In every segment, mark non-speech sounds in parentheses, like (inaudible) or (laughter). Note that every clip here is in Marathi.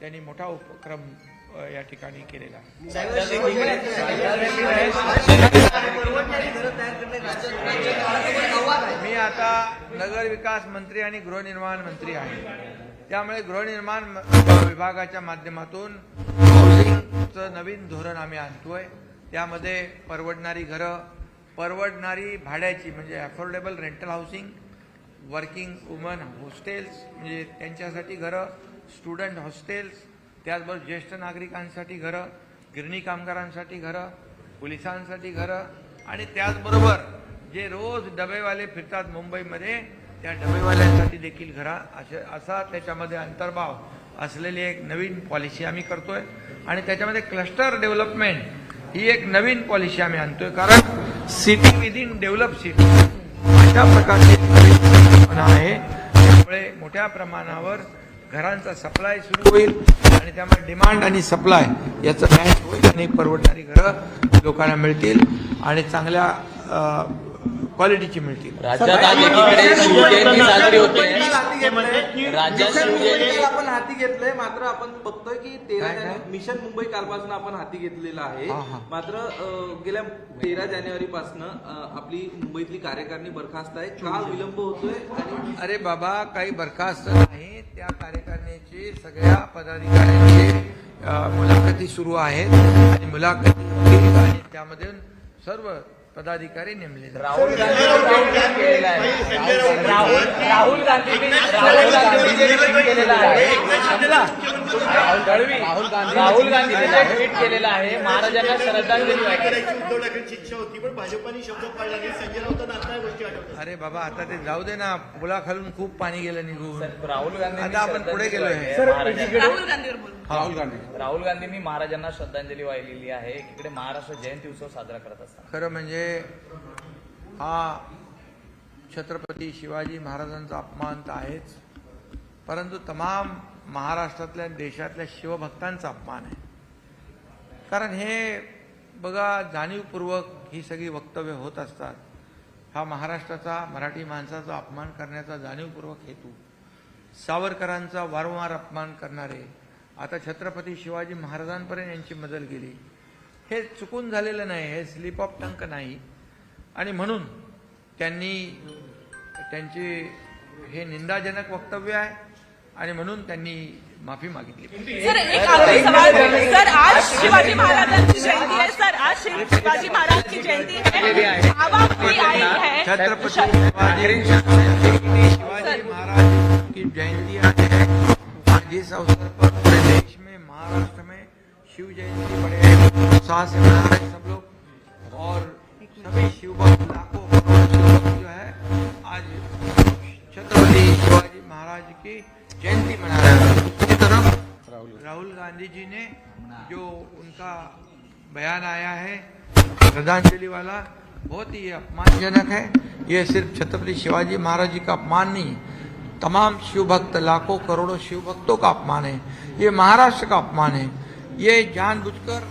त्यांनी मोठा उपक्रम या ठिकाणी केलेला आहे मी आता नगर विकास मंत्री आणि गृहनिर्माण मंत्री आहे त्यामुळे गृहनिर्माण विभागाच्या माध्यमातून हाऊसिंगचं नवीन धोरण आम्ही आणतोय त्यामध्ये परवडणारी घरं परवडणारी भाड्याची म्हणजे affordable rental housing working woman hostels म्हणजे त्यांच्यासाठी घरं स्टुडंट हॉस्टेल्स त्याचबरोबर ज्येष्ठ नागरिकांसाठी घरं गिरणी कामगारांसाठी घरं पोलिसांसाठी घरं आणि त्याचबरोबर जे रोज डबेवाले फिरतात मुंबईमध्ये त्या डबेवाल्यांसाठी देखील घरा असे असा त्याच्यामध्ये अंतर्भाव असलेली एक नवीन पॉलिसी आम्ही करतोय. आणि त्याच्यामध्ये क्लस्टर डेव्हलपमेंट ही एक नवीन पॉलिसी आम्ही आणतोय. कारण सिटी विदिन डेव्हलप सिटी अशा प्रकारची आहे. त्यामुळे मोठ्या प्रमाणावर घरांचा सप्लाय सुरू होईल आणि त्यामुळे डिमांड आणि सप्लाय याचं मॅच होईल आणि परवडणारी घरं लोकांना मिळतील. आणि चांगल्या क्वालिटीची मिळतील. राज्यात आज एकीकडे शिवजयंती साजरी होते. हाती घेतलंय. राज्यात मिशन मुंबई शिवजयंती आपण हाती घेतलंय मात्र आपण बघतोय की तेरा काय, काय? जाने- मिशन मुंबई कालपासून आपण हाती घेतलेलं आहे. मात्र गेल्या तेरा जानेवारी पासून आपली मुंबईतली कार्यकारिणी बरखास्त आहे. का विलंब होतोय आणि अरे बाबा काही बरखास्त नाही. त्या कार्यकारिणीची सगळ्या पदाधिकाऱ्यांची मुलाखती सुरू आहेत. आणि मुलाखती आणि त्यामध्ये सर्व पदाधिकारी नेमले. राहुल गांधी केलेला आहे. राहुल केलेलं आहे. दळवी राहुल गांधींनी जे ट्विट केलेलं आहे महाराजांना श्रद्धांजली वाहिली. करायची उद्धव ठाकरेंची इच्छा होती पण भाजपाने शब्द पाळला नाही. संजय आता गोष्टी आठवतात? अरे बाबा आता ते जाऊ दे ना. पुलाखालून खूप पाणी गेलं निघून. राहुल गांधींनी आता आपण पुढे गेलोय. महाराजांना. राहुल गांधीवर बोलू. राहुल गांधी. राहुल गांधींनी महाराजांना श्रद्धांजली वाहिलेली आहे. एकीकडे महाराष्ट्र जयंती उत्सव साजरा करत असताना खरं म्हणजे हा छत्रपती शिवाजी महाराजांचा अपमान तर आहेच. परंतु तमाम महाराष्ट्रातल्या देशातल्या शिवभक्तांचा अपमान आहे. कारण हे बघा जाणीवपूर्वक ही सगळी वक्तव्य होत असतात. हा महाराष्ट्राचा मराठी माणसाचा अपमान करण्याचा जाणीवपूर्वक हेतू. सावरकरांचा वारंवार अपमान करणारे आता छत्रपती शिवाजी महाराजांपर्यंत यांची मजल गेली. हे चुकून झालेलं नाही हे स्लिप ऑफ टंक नाही. आणि म्हणून त्यांनी त्यांचे हे निंदाजनक वक्तव्य आहे. आणि म्हणून त्यांनी माफ़ी मागितली सर एक आखरी सवाल सर आज शिवाजी महाराजांची जयंती है सर आज शिवाजी महाराज की जयंती है मूवी आई है छत्रपति शिवाजी शिवाजी महाराज की जयंती आज है जिस अवसर पर पूरे देश में महाराष्ट्र में शिव जयंती बड़े उत्साह से मना रहे सब लोग और सभी शिव भक्त महाराज की जयंती मना रहे हैं तरफ़ राहुल गांधी जी ने जो उनका बयान आया है श्रद्धांजलि वाला बहुत ही अपमानजनक है। ये सिर्फ़ छत्रपति शिवाजी महाराज जी का अपमान नहीं तमाम शिव भक्त लाखों करोड़ों शिव भक्तों का अपमान है। ये महाराष्ट्र का अपमान है। ये जानबूझकर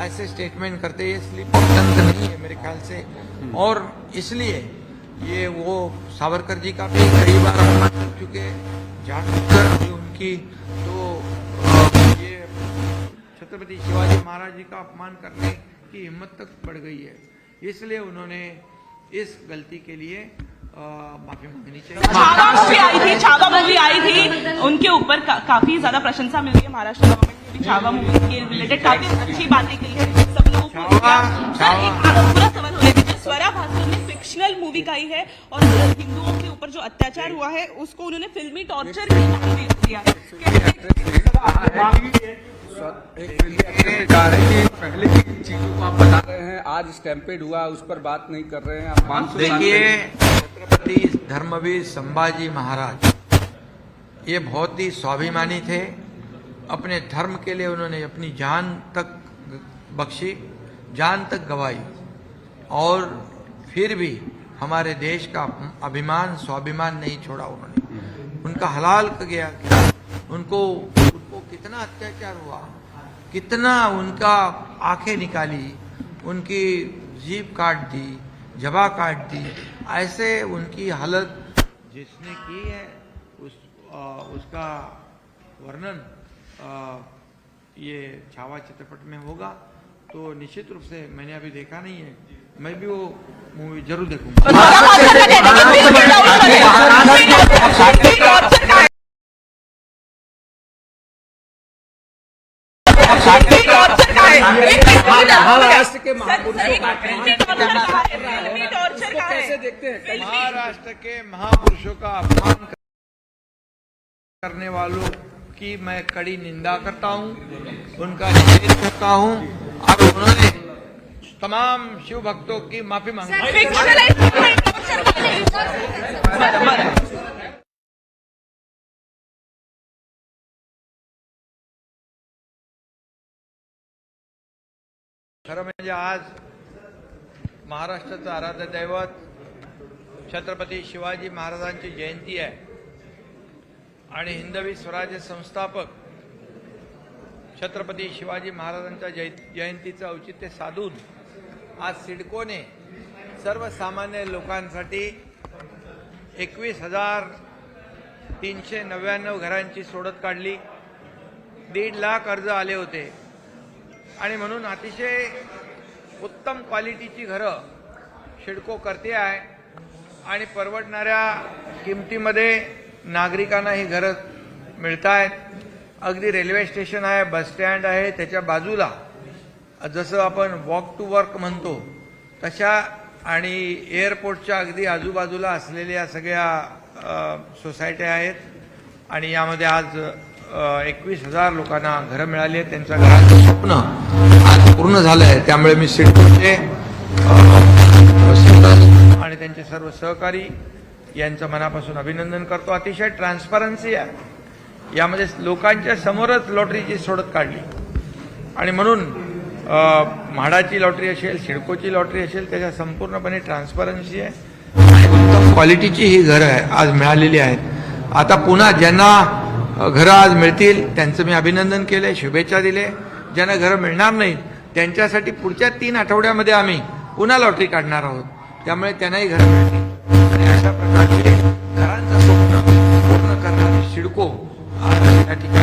ऐसे स्टेटमेंट करते ये स्लिप नहीं है मेरे ख्याल से। और इसलिए ये वो सावरकर जी का भी कई बार अपमान कर चुके हैं। जानबूझकर भी उनकी तो ये छत्रपति शिवाजी महाराज जी का अपमान करने की हिम्मत तक बढ़ गई है। इसलिए उन्होंने इस गलती के लिए माफ़ी मांगनी चाहिए। छावा मूवी आई थी छावा मूवी आई थी। उनके ऊपर का, काफ़ी ज़्यादा प्रशंसा मिल रही है महाराष्ट्र गवर्नमेंट ने भी छावा मूवी के रिलेटेड काफ़ी अच्छी बातें की है। सब लोगों को पूरा सवाल होने दीजिए स्वरा ने फिक्शनल मूवी गाई है और हिंदुओं के ऊपर जो अत्याचार हुआ है उसको उन्होंने फिल्मी टॉर्चर की दिया है। है कि पहले की चीज़ों को आप बता रहे हैं आज स्टैम्पेड हुआ उस पर बात नहीं कर रहे हैं आप देखिए छत्रपति धर्मवीर संभाजी महाराज ये बहुत ही स्वाभिमानी थे। अपने धर्म के लिए उन्होंने अपनी जान तक बख्शी जान तक गवाई। और फिर भी हमारे देश का अभिमान स्वाभिमान नहीं छोड़ा उन्होंने। उनका हलाल गया उनको उनको कितना अत्याचार हुआ कितना उनका आँखें निकाली उनकी जीप काट दी जबा काट दी। ऐसे उनकी हालत जिसने की है उस आ, उसका वर्णन अ, ये छावा चित्रपट में होगा। तो निश्चित रूप से मैंने अभी देखा नहीं है। मैं भी वो मूवी ज़रूर देखूँगा। (laughs) महाराष्ट्र (laughs) (laughs) के महापुरुषों का कैसे देखते हैं? महाराष्ट्र के महापुरुषों का अपमान करने वालों की मैं कड़ी निंदा करता हूँ। उनका निषेध करता हूँ और उन्होंने तमाम शिव भक्तों की माफी मांगी. खरं म्हणजे आज महाराष्ट्राचं आराध्य दैवत छत्रपती शिवाजी महाराजांची जयंती आहे. आणि हिंदवी स्वराज्य संस्थापक छत्रपती शिवाजी महाराजांच्या जय जयंतीचं औचित्य साधून आज सिडकोने सर्वसामान्य लोकांसाठी एकवीस हजार तीनशे नव्याण्णव घरांची सोडत काढली. दीड लाख अर्ज आले होते. आणि म्हणून अतिशय उत्तम क्वालिटीची घरं शिडको करते आहे. आणि परवडणाऱ्या किमतीमध्ये नागरिकांना ही घरं मिळत आहेत अगदी रेल्वे स्टेशन आहे बस स्टँड आहे त्याच्या बाजूला जसं आपण वॉक टू वर्क म्हणतो तशा आणि एअरपोर्टच्या अगदी आजूबाजूला असलेल्या सगळ्या सोसायट्या आहेत. आणि यामध्ये आज एकवीस हजार लोकांना घरं मिळाली आहेत. त्यांचं घराचं स्वप्न आज पूर्ण झालं आहे. त्यामुळे मी सिडकोचे आणि त्यांचे सर्व सहकारी यांचं मनापासून अभिनंदन करतो. अतिशय ट्रान्सपरन्सी आहे. यामध्ये लोकांच्या समोरच लॉटरीची सोडत काढली. आणि म्हणून म्हाडाची लॉटरी असेल सिडकोची लॉटरी असेल त्याच्या संपूर्णपणे ट्रान्सपरन्सी आहे. आणि उत्तम क्वालिटीची ही घरं आहे आज मिळालेली आहेत. आता पुन्हा ज्यांना घरं आज मिळतील त्यांचं मी अभिनंदन केलं शुभेच्छा दिले. ज्यांना घरं मिळणार नाही त्यांच्यासाठी पुढच्या तीन आठवड्यामध्ये आम्ही पुन्हा लॉटरी काढणार आहोत. त्यामुळे त्यांनाही घरं मिळतील. आणि अशा प्रकारचे घरांचं स्वप्न पूर्ण करणारी सिडको आज या ठिकाणी